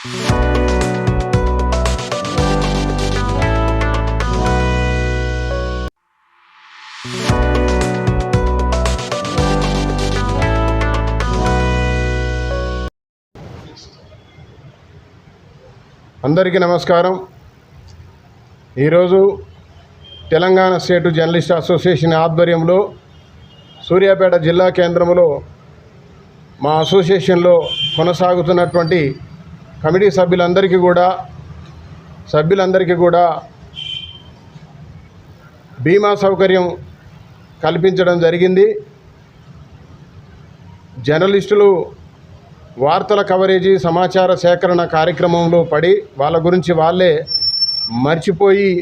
అందరికీ నమస్కారం. ఈరోజు తెలంగాణ స్టేట్ జర్నలిస్ట్ అసోసియేషన్ ఆధ్వర్యంలో సూర్యాపేట జిల్లా కేంద్రంలో మా అసోసియేషన్లో కొనసాగుతున్నటువంటి కమిటీ సభ్యులందరికీ కూడా సభ్యులందరికీ కూడా బీమా సౌకర్యం కల్పించడం జరిగింది. జర్నలిస్టులు వార్తల కవరేజీ సమాచార సేకరణ కార్యక్రమంలో పడి వాళ్ళ గురించి వాళ్ళే మర్చిపోయి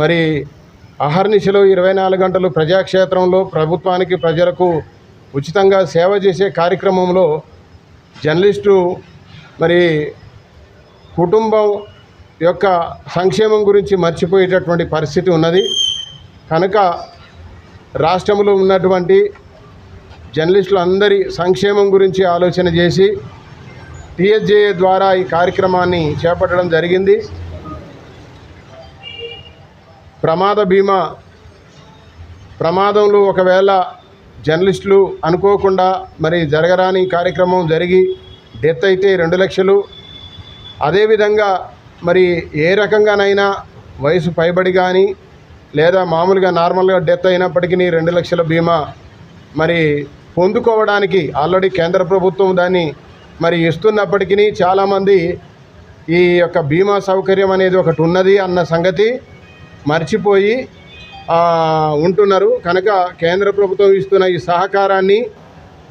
మరి అహర్నిశలో ఇరవై నాలుగు గంటలు ప్రజాక్షేత్రంలో ప్రభుత్వానికి ప్రజలకు ఉచితంగా సేవ చేసే కార్యక్రమంలో జర్నలిస్టు మరి కుటుంబం యొక్క సంక్షేమం గురించి మర్చిపోయేటటువంటి పరిస్థితి ఉన్నది. కనుక రాష్ట్రంలో ఉన్నటువంటి జర్నలిస్టులు అందరి సంక్షేమం గురించి ఆలోచన చేసి టీఎస్జేఏ ద్వారా ఈ కార్యక్రమాన్ని చేపట్టడం జరిగింది. ప్రమాద బీమా ప్రమాదంలో ఒకవేళ జర్నలిస్టులు అనుకోకుండా మరి జరగరాని కార్యక్రమం జరిగి డెత్ అయితే రెండు లక్షలు. అదేవిధంగా మరి ఏ రకంగానైనా వయసు పైబడి కానీ లేదా మామూలుగా నార్మల్గా డెత్ అయినప్పటికీ రెండు లక్షల బీమా మరి పొందుకోవడానికి ఆల్రెడీ కేంద్ర ప్రభుత్వం దాన్ని మరి ఇస్తున్నప్పటికీ చాలామంది ఈ యొక్క బీమా సౌకర్యం అనేది ఒకటి ఉన్నది అన్న సంగతి మర్చిపోయి ఉంటున్నారు. కనుక కేంద్ర ప్రభుత్వం ఇస్తున్న ఈ సహకారాన్ని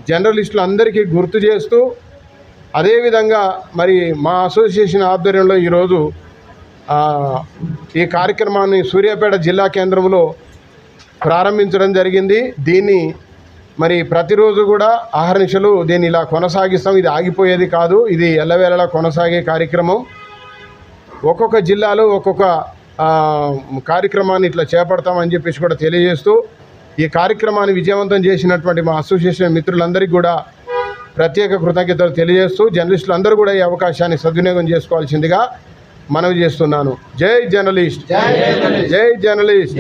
జర్నలిస్టులు అందరికీ గుర్తు చేస్తూ అదేవిధంగా మరి మా అసోసియేషన్ ఆధ్వర్యంలో ఈరోజు ఈ కార్యక్రమాన్ని సూర్యాపేట జిల్లా కేంద్రంలో ప్రారంభించడం జరిగింది. దీన్ని మరి ప్రతిరోజు కూడా ఆహర్నిశలు దీన్ని ఇలా కొనసాగిస్తాం. ఇది ఆగిపోయేది కాదు. ఇది ఎల్లవేళలా కొనసాగే కార్యక్రమం. ఒక్కొక్క జిల్లాలో ఒక్కొక్క కార్యక్రమాన్ని ఇట్లా చేపడతామని చెప్పేసి కూడా తెలియజేస్తూ ఈ కార్యక్రమాన్ని విజయవంతం చేసినటువంటి మా అసోసియేషన్ మిత్రులందరికీ కూడా ప్రత్యేక కృతజ్ఞతలు తెలియజేస్తూ జర్నలిస్టులు అందరూ కూడా ఈ అవకాశాన్ని సద్వినియోగం చేసుకోవాల్సిందిగా మనవి చేస్తున్నాను. జై జర్నలిస్ట్. జై జర్నలిస్ట్.